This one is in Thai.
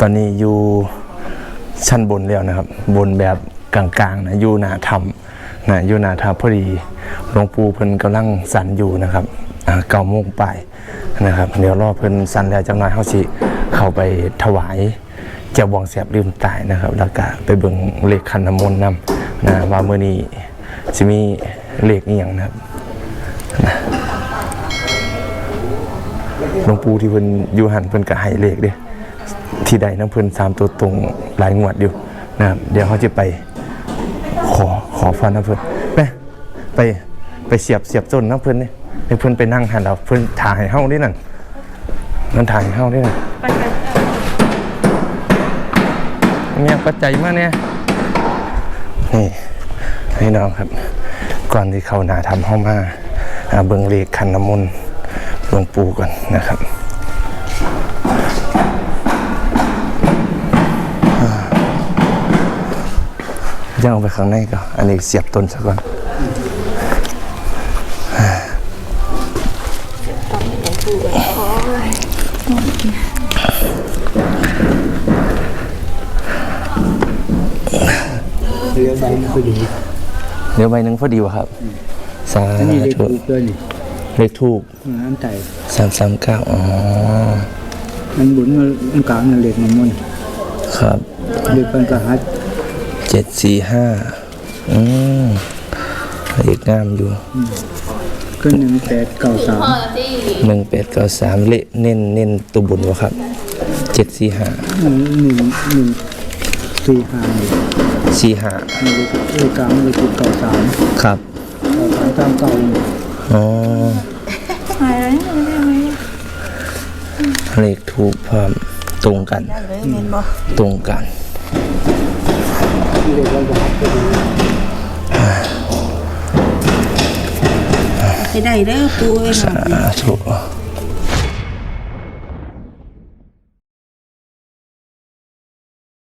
ตอนนี้อยู่ชั้นบนแล้วนะครับ บนแบบกลางๆนะอยู่หนาธรรมนะอยู่หนาธรรมพอดีหลวงปู่เพิ่นกำลังสันอยู่นะครับเก้าโมงไปนะครับเดี๋ยวรอเพิ่นสันแล้วจังหน่อยเฮาสิเข้าไปถวายเจ้าบองแสบลืมตายนะครับ แล้วก็ไปเบิ่งเลขคันน้ำมนต์นำนะว่ามื้อนี้สิมีเลขอีหยังนะครับหลวงปู่ที่เพิ่นอยู่หันเพิ่นก็ให้เลขเด้ ที่ใดน้ำเพิ่นสามตัวตรงหลายงวดอยู่นะครับเดี๋ยวเขาจะไปขอขอฟันน้ำเพิ่นไปไปไปเสียบเสียบต้นน้ำเพิ่นนี่ให้เพิ่นไปนั่งหันเราเพิ่นถ่ายให้เฮาด้วยนั่นนั่นถ่ายให้เฮาด้วยนั่นเนี่ยปัจจัยมาเนี่ยนี่ให้น้องครับ ก่อนที่เขาหนาทำห้องมาอ่าเบิ่งเลขคันน้ำมนต์หลวงปู่ก่อนนะครับ ยังเอาไปข้างในก่อนอันนี้เสียบต้นซะก่อนเรือใบพอดีเดี๋ยวใบหนึ่งพอดีวะครับสาอันนี้เลยธุถูกด้วยนี่เลขทูกน้ำไต่สามสามเก้าอ๋อ มันบุญมันกลางนั่นเล็กมันมันครับเล็กเป็นกระหัด เจ็ดสี่ห้าอืมเลขงามอยู่ก็หนึ่งแปดเก้าสามหนึ่งแปดเก้าสามเลขเน้นเน้นตัวบุญวะครับเจ็ดสี่ห้าหนึ่งหนึ่งหนึ่งสี่ห้านี่สี่ห้ามันเลยเลขกลางเลยถูกเก้าสามครับเก้าสามตามเก้านี่อ๋อหายแล้วไม่ได้ไหมเลขทูกพร้อมตรงกันได้เลยเมนบอตรงกัน ให้ได้เด้อปูเอ้ยหน่อยสาธุ